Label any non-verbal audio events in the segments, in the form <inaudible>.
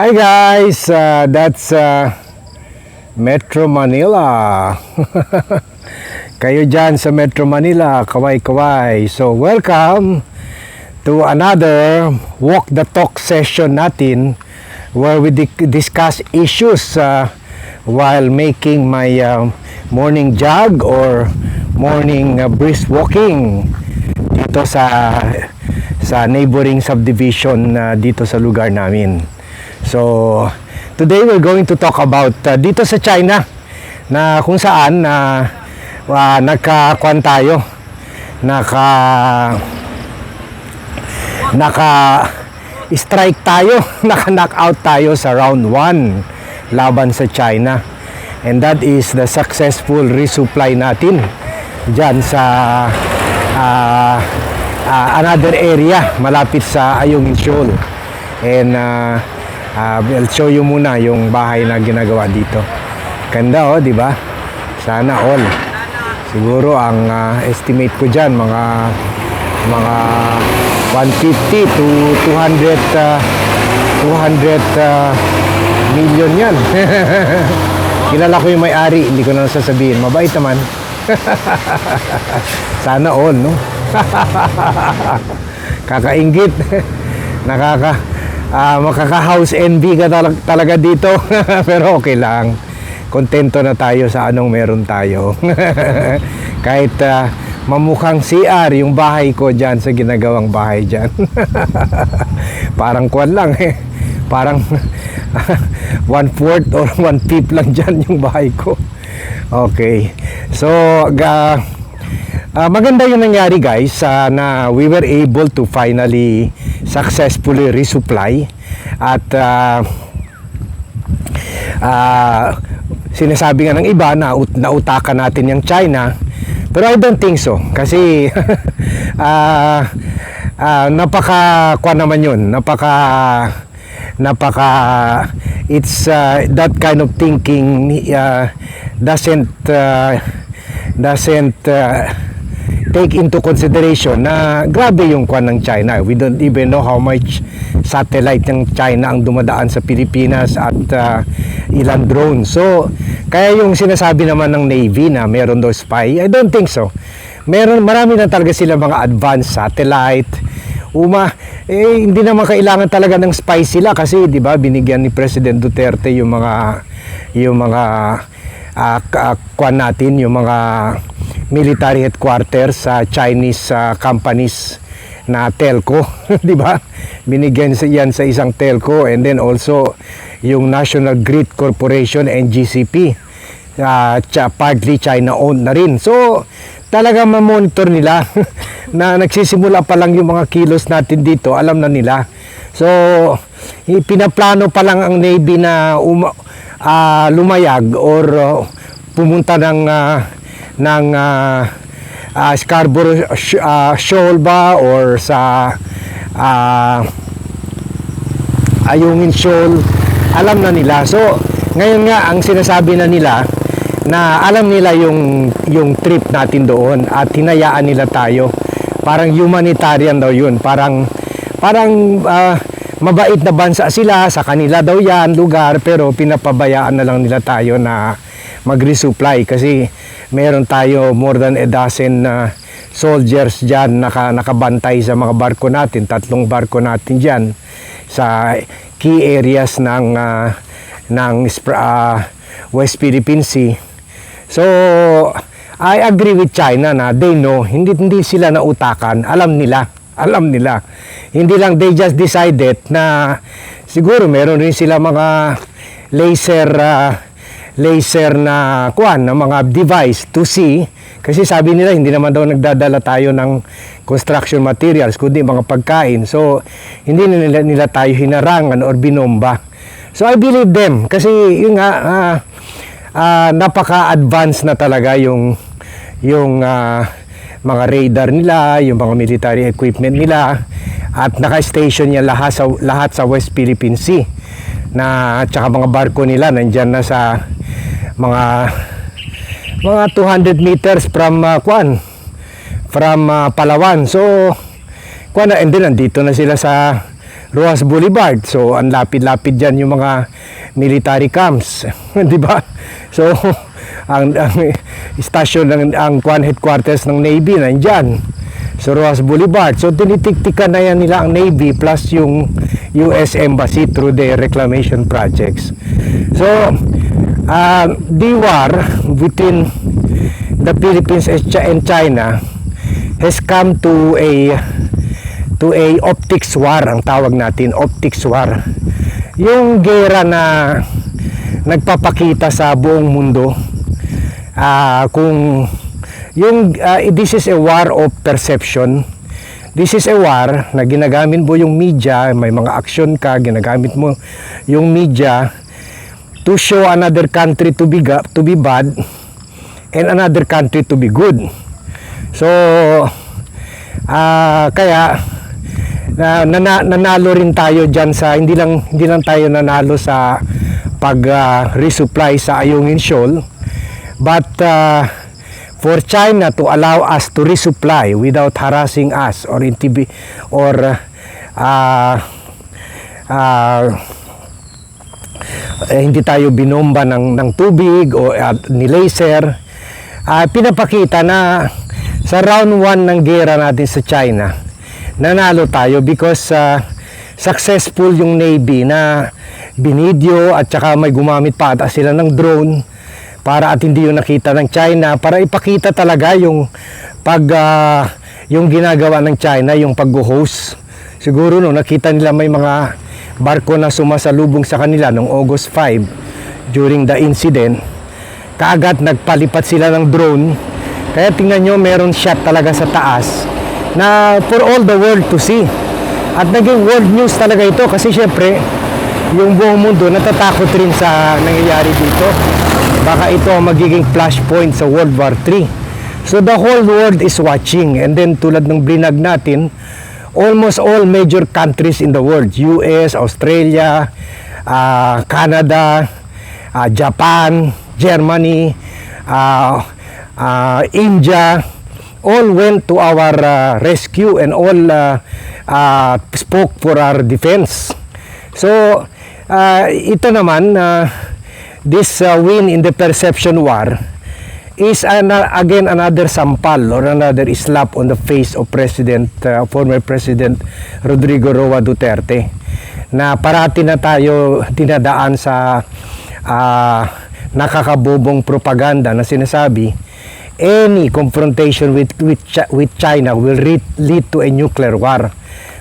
Hi guys, uh, that's uh, Metro Manila. <laughs> Kayo dyan sa Metro Manila, kaway-kaway. So welcome to another Walk the Talk session natin where we di- discuss issues uh, while making my uh, morning jog or morning uh, brisk walking dito sa sa neighboring subdivision uh, dito sa lugar namin. So, today we're going to talk about uh, dito sa China na kung saan na uh, nagkakuan tayo. Naka naka strike tayo, <laughs> naka knockout tayo sa round 1 laban sa China. And that is the successful resupply natin diyan sa uh, uh, another area malapit sa Ayungin Shoal. And uh, uh, I'll show you muna yung bahay na ginagawa dito. Ganda oh, di ba? Sana all. Siguro ang uh, estimate ko diyan mga mga 150 to 200 uh, 200 uh, million yan. <laughs> Kilala ko yung may-ari, hindi ko na sasabihin. Mabait naman. <laughs> Sana all, no? <laughs> Kakaingit. Nakaka ah, makaka-house envy ka talag- talaga dito. <laughs> Pero okay lang. Kontento na tayo sa anong meron tayo. <laughs> Kahit ah, mamukhang CR yung bahay ko dyan sa ginagawang bahay dyan. <laughs> Parang kwan lang eh. Parang one fourth or one fifth lang dyan yung bahay ko. Okay. So, ga, Ah, maganda yung nangyari guys ah, na we were able to finally successfully resupply at ah, ah, sinasabi nga ng iba na ut- nautakan natin yung China. Pero I don't think so kasi <laughs> ah ah, napaka kwa naman yun napaka napaka it's ah, that kind of thinking ah, doesn't ah, doesn't uh, take into consideration na grabe yung kwan ng China. We don't even know how much satellite ng China ang dumadaan sa Pilipinas at uh, ilang drone. So, kaya yung sinasabi naman ng Navy na meron daw spy, I don't think so. Meron, marami na talaga sila mga advanced satellite. Uma, eh, hindi naman kailangan talaga ng spy sila kasi 'di ba binigyan ni President Duterte yung mga yung mga uh, kwan natin yung mga military headquarters sa Chinese ah, companies na telco, <laughs> 'di ba? Binigyan sa yan sa isang telco and then also yung National Grid Corporation NGCP uh, partly China owned na rin. So talaga ma-monitor nila <laughs> na nagsisimula pa lang yung mga kilos natin dito, alam na nila. So pinaplano pa lang ang Navy na uma, ah, lumayag or uh, pumunta ng ah, ng ah, ah, Scarborough ah, Shoal ba or sa ah, Ayungin Shoal alam na nila. So ngayon nga ang sinasabi na nila na alam nila yung yung trip natin doon at hinayaan nila tayo. Parang humanitarian daw yun. Parang parang ah, mabait na bansa sila. Sa kanila daw yan lugar. Pero pinapabayaan na lang nila tayo na mag-resupply. Kasi meron tayo more than a dozen na soldiers dyan naka, nakabantay sa mga barko natin tatlong barko natin dyan sa key areas ng ah, ng ah, West Philippine Sea. So I agree with China na they know hindi hindi sila nautakan. Alam nila alam nila. Hindi lang they just decided na siguro meron rin sila mga laser ah, laser na kuan na mga device to see. Kasi sabi nila hindi naman daw nagdadala tayo ng construction materials kundi mga pagkain. So hindi nila, nila tayo hinarangan or binomba. So I believe them. Kasi yung nga ah, ah, napaka-advanced na talaga yung yung ah, mga radar nila, yung mga military equipment nila at naka-station yan lahat sa lahat sa West Philippine Sea. Na at saka mga barko nila nandiyan na sa mga mga 200 meters from uh, Kwan from uh, Palawan so Kwan and then nandito na sila sa Rojas Boulevard. So, ang lapid-lapid dyan yung mga military camps. <laughs> Di ba? So, <laughs> ang, ang station ng ang kwan headquarters ng Navy nandyan sa Rojas Boulevard. So, tinitiktikan na yan nila ang Navy plus yung US Embassy through the reclamation projects. So, uh, the war between the Philippines and Chi- and China has come to a to a optics war ang tawag natin optics war. Yung gera na nagpapakita sa buong mundo ah, kung yung ah, this is a war of perception. This is a war na ginagamit mo yung media may mga action ka ginagamit mo yung media to show another country to be to be bad and another country to be good. So ah kaya na, nana- nanalo rin tayo diyan sa hindi lang hindi lang tayo nanalo sa pag ah, resupply sa Ayungin Shoal but ah, for China to allow us to resupply without harassing us or intibi or ah ah, eh, hindi tayo binomba ng, ng tubig o at ni laser. Ah, pinapakita na sa round 1 ng gera natin sa China nanalo tayo because ah, successful yung Navy na binidyo at saka may gumamit pa ata sila ng drone para at hindi yung nakita ng China para ipakita talaga yung pag ah, yung ginagawa ng China yung pag-host. Siguro no nakita nila may mga barko na sumasalubong sa kanila noong August 5 during the incident. Kaagad nagpalipat sila ng drone. Kaya tingnan nyo meron shot talaga sa taas na for all the world to see. At naging world news talaga ito kasi syempre yung buong mundo natatakot rin sa nangyayari dito. Baka ito ang magiging flashpoint sa World War 3 so the whole world is watching. And then tulad ng brinag natin almost all major countries in the world US, Australia, ah, Canada, ah, Japan, Germany, ah, ah, India, all went to our ah, rescue and all ah, ah, spoke for our defense. So, ah, ito naman, ah, this ah, win in the perception war is an, again another sampal or another slap on the face of President, uh, former President Rodrigo Roa Duterte na parati na tayo dinadaan sa ah, nakakabobong propaganda na sinasabi any confrontation with with, with China will lead, lead to a nuclear war.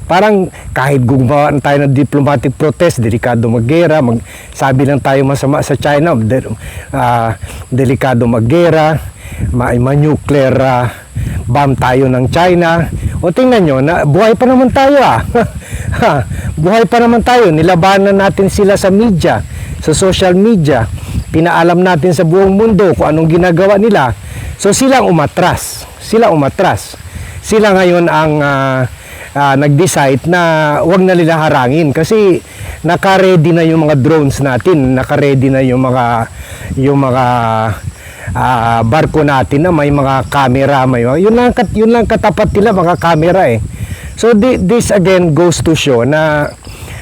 Parang kahit gumawa tayo ng diplomatic protest, delikado maggera, mag, sabi lang tayo masama sa China, de, ah, delikado maggera, ma, ma-nuclear ah, bomb tayo ng China. O tingnan nyo, na, buhay pa naman tayo ah. <laughs> Ha, buhay pa naman tayo, nilabanan natin sila sa media, sa social media. Pinaalam natin sa buong mundo kung anong ginagawa nila. So silang umatras, sila umatras. Sila ngayon ang ah, ah, nag-decide na wag na nila harangin kasi naka-ready na yung mga drones natin, naka-ready na yung mga yung mga ah, barko natin na may mga camera, may mga, yun lang yun lang katapat nila mga camera eh. So thi- this again goes to show na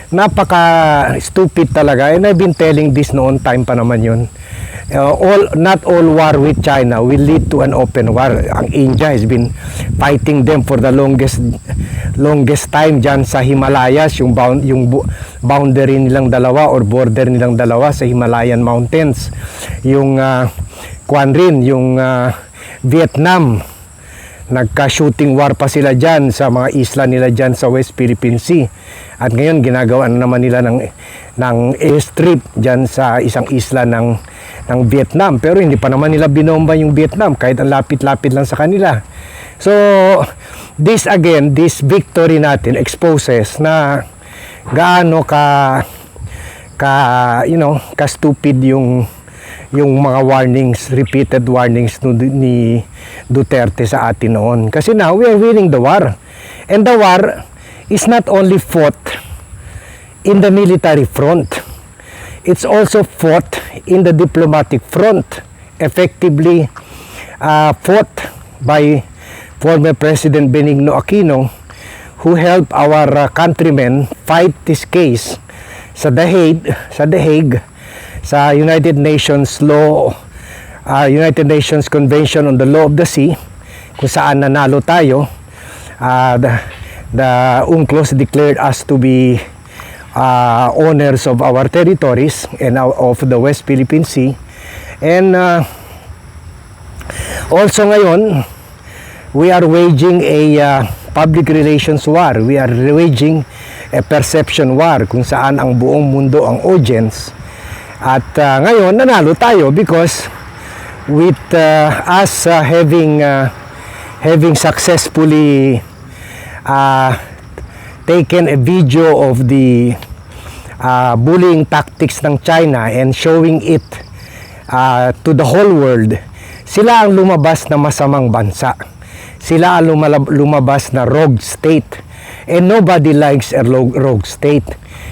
napaka stupid talaga and I've been telling this noon time pa naman yun. Uh, all not all war with China will lead to an open war. Ang India has been fighting them for the longest longest time diyan sa Himalayas, yung bound, yung boundary nilang dalawa or border nilang dalawa sa Himalayan Mountains. Yung uh, kwan rin, yung ah, Vietnam nagka-shooting war pa sila dyan sa mga isla nila dyan sa West Philippine Sea. At ngayon, ginagawa na naman nila ng, ng airstrip dyan sa isang isla ng, ng Vietnam. Pero hindi pa naman nila binomba yung Vietnam kahit ang lapit-lapit lang sa kanila. So, this again, this victory natin exposes na gaano ka ka you know ka stupid yung yung mga warnings repeated warnings ni Duterte sa atin noon kasi now we are winning the war and the war is not only fought in the military front it's also fought in the diplomatic front effectively uh, fought by former President Benigno Aquino who help our uh, countrymen fight this case sa The Hague, sa The Hague, sa United Nations Law, uh, United Nations Convention on the Law of the Sea, kung saan nanalo tayo. Uh, the, the UNCLOS declared us to be uh, owners of our territories and of the West Philippine Sea. And uh, also ngayon, we are waging a uh, public relations war. We are waging a perception war kung saan ang buong mundo ang audience. At uh, ngayon, nanalo tayo because with uh, us uh, having uh, having successfully uh, taken a video of the uh, bullying tactics ng China and showing it uh, to the whole world, sila ang lumabas na masamang bansa. Sila ang lumabas na rogue state. And nobody likes a rogue, rogue state.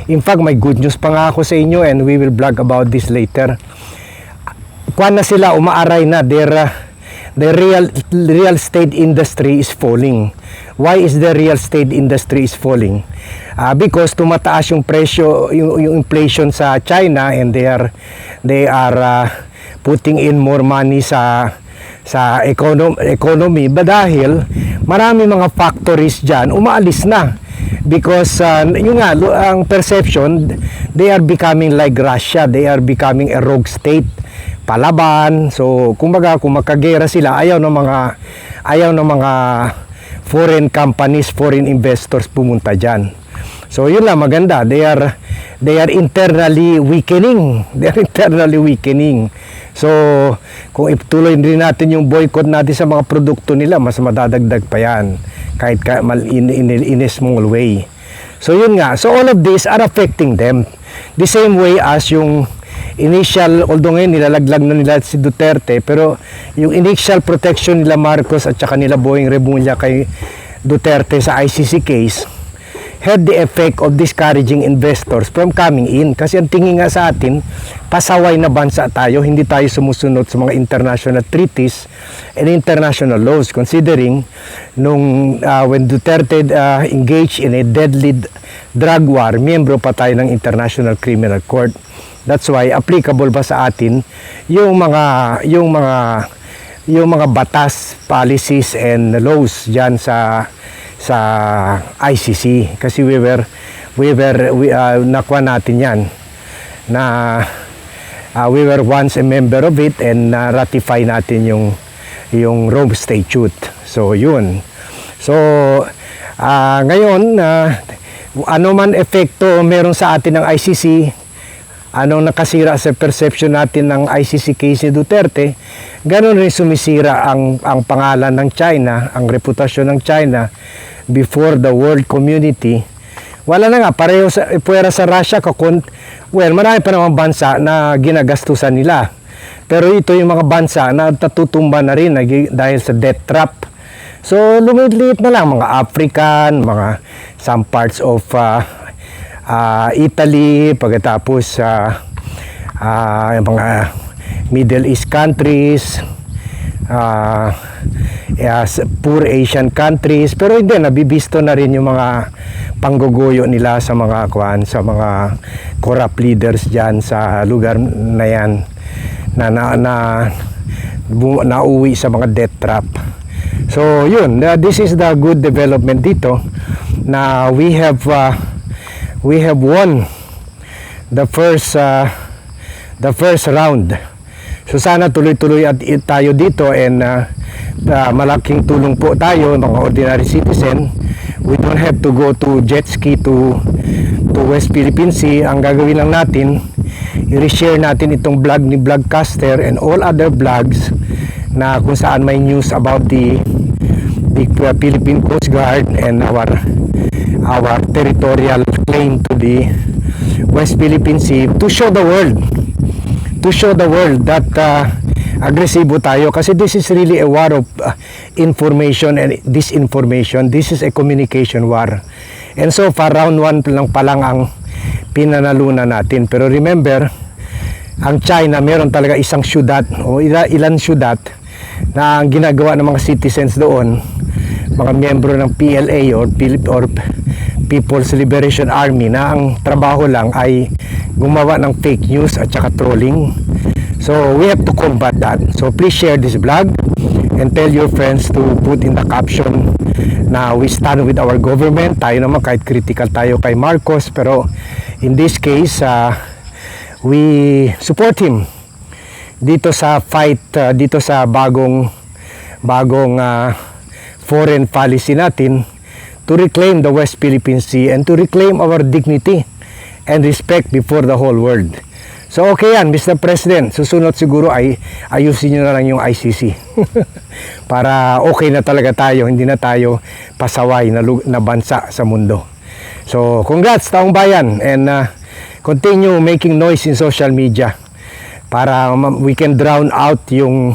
In fact, may good news pa nga ako sa inyo and we will blog about this later. Kuha na sila, umaaray na. Their, uh, the real, real estate industry is falling. Why is the real estate industry is falling? Ah, because tumataas yung presyo, yung, yung inflation sa China and they are, they are uh, putting in more money sa sa econom- economy ba dahil marami mga factories dyan umaalis na because uh, yun nga ang perception they are becoming like Russia. They are becoming a rogue state. Palaban. So kumbaga kung magkagera sila ayaw ng mga ayaw ng mga foreign companies foreign investors pumunta dyan. So yun lang maganda. They are they are internally weakening. <laughs> They are internally weakening. So kung ituloy din natin yung boycott natin sa mga produkto nila, mas madadagdag pa yan kahit ka, in, in, in a small way. So yun nga. So all of these are affecting them. The same way as yung initial, although ngayon nilalaglag na nila si Duterte, pero yung initial protection nila Marcos at saka nila Boeing Remulla kay Duterte sa ICC case, had the effect of discouraging investors from coming in. Kasi ang tingin nga sa atin, pasaway na bansa tayo, hindi tayo sumusunod sa mga international treaties and international laws. Considering nung uh, when Duterte uh, engaged in a deadly drug war, miyembro pa tayo ng International Criminal Court. That's why applicable ba sa atin yung mga yung mga yung mga batas, policies and laws diyan sa sa ICC kasi we were we were we uh, nakuha natin 'yan na uh, we were once a member of it and na ratify natin yung yung Rome Statute. So yun. So ah, ngayon uh, ano man epekto meron sa atin ng ICC anong nakasira sa perception natin ng ICC case ni Duterte, ganun rin sumisira ang, ang pangalan ng China, ang reputasyon ng China before the world community. Wala na nga, pareho sa, eh, puwera sa Russia, kakon, well, marami pa namang bansa na ginagastusan nila. Pero ito yung mga bansa na natutumba na rin dahil sa debt trap. So, lumiliit na lang mga African, mga some parts of uh, ah, Italy, pagkatapos sa mga Middle East countries, ah, yes, poor Asian countries, pero hindi, nabibisto na rin yung mga pangguguyo nila sa mga kwan, sa mga corrupt leaders diyan sa lugar na yan na na, na bu- nauwi sa mga death trap. So yun, uh, this is the good development dito na we have uh, we have won the first uh, the first round. So sana tuloy-tuloy at tayo dito and uh, malaking tulong po tayo mga ordinary citizen. We don't have to go to jet ski to to West Philippine Sea. Ang gagawin lang natin, i-share natin itong vlog ni Vlogcaster and all other vlogs na kung saan may news about the the Philippine Coast Guard and our our territorial claim to the West Philippine Sea to show the world to show the world that uh, agresibo tayo kasi this is really a war of uh, information and disinformation. This is a communication war. And so far round 1 lang pa lang ang pinanalunan natin. Pero remember ang China meron talaga isang syudad o ila- ilan syudad na ginagawa ng mga citizens doon mga miyembro ng PLA or, Philip- or People's Liberation Army na ang trabaho lang ay gumawa ng fake news at saka trolling. So we have to combat that. So please share this vlog and tell your friends to put in the caption na we stand with our government. Tayo naman kahit critical tayo kay Marcos pero in this case uh, we support him dito sa fight uh, dito sa bagong bagong uh, foreign policy natin to reclaim the West Philippine Sea and to reclaim our dignity and respect before the whole world. So okay yan, Mr. President. Susunod siguro ay ayusin nyo na lang yung ICC. <laughs> Para okay na talaga tayo, hindi na tayo pasaway na, na bansa sa mundo. So congrats taong bayan and uh, continue making noise in social media para we can drown out yung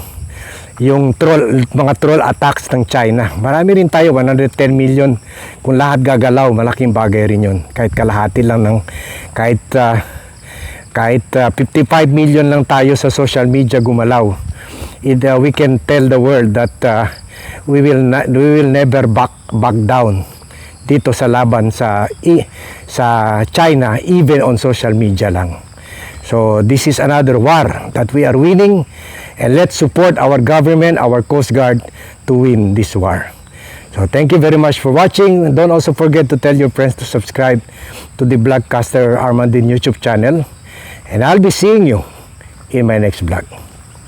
yung troll mga troll attacks ng China. Marami rin tayo 110 million kung lahat gagalaw, malaking bagay rin 'yon. Kahit kalahati lang ng kahit ah, kahit ah, 55 million lang tayo sa social media gumalaw. It, ah, we can tell the world that ah, we will we will never back back down dito sa laban sa i, sa China even on social media lang. So this is another war that we are winning and let's support our government, our Coast Guard to win this war. So thank you very much for watching. Don't also forget to tell your friends to subscribe to the Blackcaster Armandin YouTube channel. And I'll be seeing you in my next vlog.